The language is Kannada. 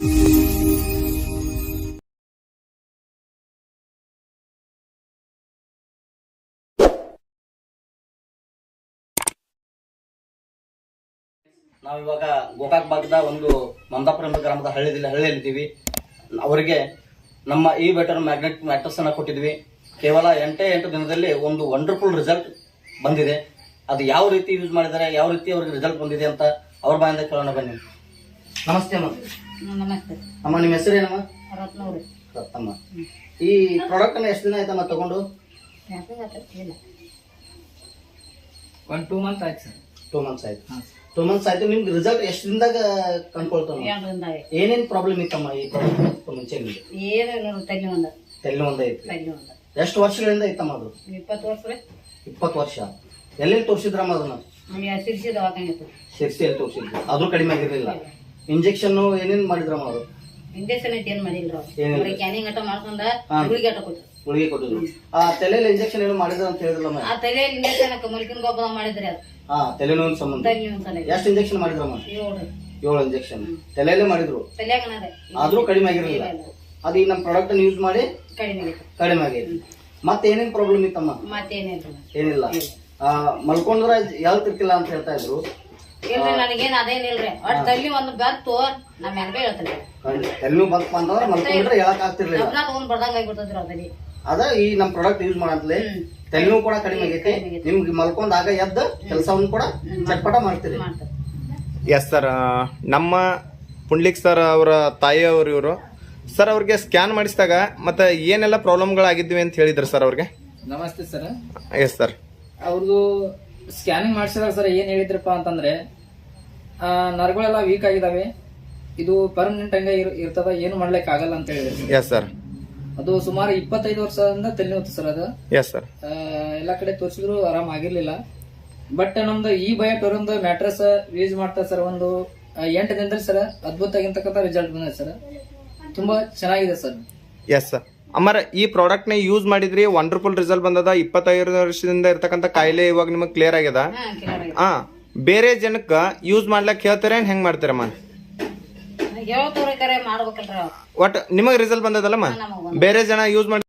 ನಾವಿವಾಗ ಗೋಕಾಕ್ ಭಾಗದ ಒಂದು ಮಮದಾಪುರ ಎಂಬ ಗ್ರಾಮದ ಹಳ್ಳಿಯಲ್ಲಿ ಹಳ್ಳಿಯಲ್ಲಿದ್ದೀವಿ. ಅವರಿಗೆ ನಮ್ಮ ಈ ಬೆಟರ್ ಮ್ಯಾಗ್ನೆಟ್ ಮ್ಯಾಟ್ರಸ್ ಅನ್ನ ಕೊಟ್ಟಿದ್ವಿ. ಕೇವಲ ಎಂಟೇ ಎಂಟು ದಿನದಲ್ಲಿ ಒಂದು ವಂಡರ್ಫುಲ್ ರಿಸಲ್ಟ್ ಬಂದಿದೆ. ಅದು ಯಾವ ರೀತಿ ಯೂಸ್ ಮಾಡಿದ್ದಾರೆ, ಯಾವ ರೀತಿ ಅವ್ರಿಗೆ ರಿಸಲ್ಟ್ ಬಂದಿದೆ ಅಂತ ಅವ್ರ ಬಾಯಿಂದ ಕೇಳೋಣ ಬನ್ನಿ. ನಮಸ್ತೆ ಅಮ್ಮ. ನಮಸ್ತೆ. ಅಮ್ಮ ನಿಮ್ಮ ಹೆಸರೇನಮ್ಮ ರತ್ನವ್ರಿ. ರತ್ತಮ್ಮ ಈ ಪ್ರಾಡಕ್ಟ್ ಅನ್ನ ಎಷ್ಟು ದಿನ ಆಯ್ತಮ್ಮ ತಗೊಂಡು? ಒಂದು ಒನ್ ಟೂ ಮಂತ್ ಆಯ್ತು ಸರ್. ಟೂ ಮಂತ್ಸ್ ಆಯ್ತು. ಟೂ ಮಂತ್ಸ್ ಆಯ್ತು. ನಿಮ್ಗೆ ರಿಸಲ್ಟ್ ಎಷ್ಟು ದಿನದಾಗ ಕಂಡ್ಕೊಳ್ತಾವ ಏನೇನು ಏನೇನ್ ಪ್ರಾಬ್ಲಮ್ ಇತ್ತಮ್ಮ ಈ ಪ್ರಾಡಕ್ಟ್ ಮುಂಚೆ ನಿಮ್ಗೆ? ಏನು ತಲೆ ಒಂದ? ತಲೆ ಒಂದ ಐತಿ ಎಷ್ಟು ವರ್ಷಗಳಿಂದ ಐತಮ್ಮ ಅದು? ಇಪ್ಪತ್ತು ವರ್ಷ ರೀ. ಇಪ್ಪತ್ತು ವರ್ಷ. ಎಲ್ಲೆಲ್ಲಿ ತೋರಿಸಿದ್ರಮ್ಮ ಅದನ್ನ? ಶಿರ್ಸಿ ದವಾಖಾನೆ ಶಿರ್ಸಿಯಲ್ಲಿ ತೋರಿಸಿದ್ರು. ಅದು ಕಡಿಮೆ ಆಗಿರ್ಲಿಲ್ಲ. ಇಂಜೆಕ್ಷನ್ ಏನೇನ್ ಮಾಡಿದ್ರಮ್ಮ ಅವರು? ಇಂಜೆಕ್ಷನ್ ಐತಿ ಏನ್ ಏನಿಲ್ಲ. ಬರೀ ಕ್ಯಾನಿಂಗ್ ಆಟ ಮಾಡ್ಕೊಂಡ ಹಾ. ಗುಳಿಗೆ ಅಟ ಕೊಟ್ರು. ಗುಳಿಗೆ ಕೊಟ್ಟಿದ್ರು. ಆ ತಲೆಯಲ್ಲಿ ಇಂಜೆಕ್ಷನ್ ಏನು ಮಾಡಿದ್ರ ಅಂತ ಹೇಳಿದ್ರಮ್ಮ ಆ ತಲೆಯಲ್ಲಿ ಇಂಜೆಕ್ಷನ್ ಮಲ್ಕಿನ ಗೊಬ್ಬರ ಮಾಡಿದ್ರಿ ಅದು ಹಾ ತಲೆನೋವಿನ ಸಂಬಂಧ. ತಲೆ ಒಂದು ಎಷ್ಟು ಇಂಜೆಕ್ಷನ್ ಮಾಡಿದ್ರಮ್ಮ ಏಳು. ಏಳು ಇಂಜೆಕ್ಷನ್. ತಲೆಯಲ್ಲೇ ಮಾಡಿದ್ರು. ತಲೆಯಾಗ ಆದ್ರೂ ಕಡಿಮೆ ಆಗಿರಲಿಲ್ಲ. ಅದು ಈ ನಮ್ಮ ಪ್ರಾಡಕ್ಟ್ ಯೂಸ್ ಮಾಡಿ ಕಡಿಮೆ ಆಗೈತೆ ಕಡಿಮೆ ಆಗೈತಿ ಮತ್ತೆ ಏನೇನ್ ಪ್ರಾಬ್ಲಮ್ ಇತ್ತಮ್ಮ? ಮತ್ತೇನಿಲ್ಲ. ಏನಿಲ್ಲ. ಆ, ಮಲ್ಕೊಂಡ್ರ ಇರ್ತಿಲ್ಲ ಅಂತ ಹೇಳ್ತಾ ಇದ್ರು. ಇಲ್ರಿ ನನಗೇನ್ ಅದೇನಿಲ್ರಿ ಒಟ್ ತಲೆ ಒಂದು ಬೆತ್ತು ನಮ್ಮ ಹೆಂಗ ಹೇಳ್ತೀನಿ. ತಲೆನೂ ಬಂತಪ್ಪ ಅಂತಂದ್ರೆ ಮಲ್ಕೊಂಡ್ರೆ ಹೇಳಕ್ ಆಗ್ತಿರ್ಲಿಲ್ಲ. ಡಬ್ನ ತಗೊಂಡ್ ಬರ್ದಂಗ ಆಗಿಬಿಡ್ತದ್ರಿ ಅದಲ್ಲಿ ಅದ ಈ ನಮ್ ಪ್ರಾಡಕ್ಟ್ ಯೂಸ್ ಮಾಡಂತಲೇ ತಲೆನೂ ಕೂಡ ಕಡಿಮೆ ಆಗೈತಿ. ನಿಮ್ಗೆ ಮಲ್ಕೊಂಡಾಗ ಎದ್ದ ಕೆಲಸವನ್ನು ಕೂಡ ಚಟ್ಪಟ ಮಾಡ್ತೀರಿ. ಎಸ್ ಸರ್ ನಮ್ಮ ಪುಂಡ್ಲಿಕ್ ಸರ್ ಅವರ ತಾಯಿಯವರು ಇವರು. ಸರ್ ಅವ್ರಿಗೆ ಸ್ಕ್ಯಾನ್ ಮಾಡಿಸಿದಾಗ ಮತ್ತೆ ಏನೆಲ್ಲ ಪ್ರಾಬ್ಲಮ್ಗಳಾಗಿದ್ವಿ ಅಂತ ಹೇಳಿದ್ರು ಸರ್ ಅವ್ರಿಗೆ? ನಮಸ್ತೆ ಸರ್ ಎಸ್ ಸರ್ ಅವ್ರದ್ದು ಸ್ಕ್ಯಾನಿಂಗ್ ಮಾಡಿಸಿದಾಗ ಸರ್ ಏನು ಹೇಳಿದ್ರಪ್ಪ ಅಂತಂದ್ರೆ ನರಗಳೆಲ್ಲ ವೀಕ್ ಆಗಿದಾವೆ. ಇದು ಪರ್ಮನೆಂಟ್ ಹಂಗೆ ಇರ್- ಇರ್ತದ ಏನು ಮಾಡ್ಲಿಕ್ಕೆ ಆಗಲ್ಲ ಅಂತ ಹೇಳಿದ್ರು ಎಸ್ ಸರ್ ಅದು ಸುಮಾರು ಇಪ್ಪತ್ತೈದು ವರ್ಷದಿಂದ ತಲೆನೋವು ಸರ್ ಅದು. ಎಸ್ ಸರ್ ಆ, ಎಲ್ಲಾ ಕಡೆ ತೋರಿಸಿದ್ರು ಆರಾಮ್ ಆಗಿರ್ಲಿಲ್ಲ. ಬಟ್ ನಮ್ದು ಈ ಬಯಟ್ ಒಂದು ಮ್ಯಾಟ್ರಸ್ ಯೂಸ್ ಮಾಡ್ತಾ ಸರ್ ಒಂದು ಎಂಟು ದಿನದಲ್ಲಿ ಸರ್ ಅದ್ಭುತ ಆಗಿರ್ತಕ್ಕಂಥ ರಿಸಲ್ಟ್ ಬಂದಿದೆ ಸರ್. ತುಂಬಾ ಚೆನ್ನಾಗಿದೆ ಸರ್. ಎಸ್ ಸರ್ ಅಮ್ಮರ ಈ ಪ್ರಾಡಕ್ಟ್ನ ಯೂಸ್ ಮಾಡಿದ್ರಿ ವಂಡರ್ಫುಲ್ ರಿಸಲ್ಟ್ ಬಂದದ ಇಪ್ಪತ್ತೈದು ವರ್ಷದಿಂದ ಇರ್ತಕ್ಕಂಥ ಕಾಯಿಲೆ ಇವಾಗ ನಿಮಗೆ ಕ್ಲಿಯರ್ ಆಗ್ಯದ? ಹಾ ಬೇರೆ ಜನಕ್ಕ ಯೂಸ್ ಮಾಡ್ಲಕ್ ಹೇಳ್ತಾರೆ ಹೆಂಗ್ ಮಾಡ್ತೀರಮ್ಮ ಒಟ್ ನಿಮಗೆ ರಿಸಲ್ಟ್ ಬಂದದಲ್ಲಮ್ಮ? ಬೇರೆ ಜನ ಯೂಸ್ ಮಾಡಿ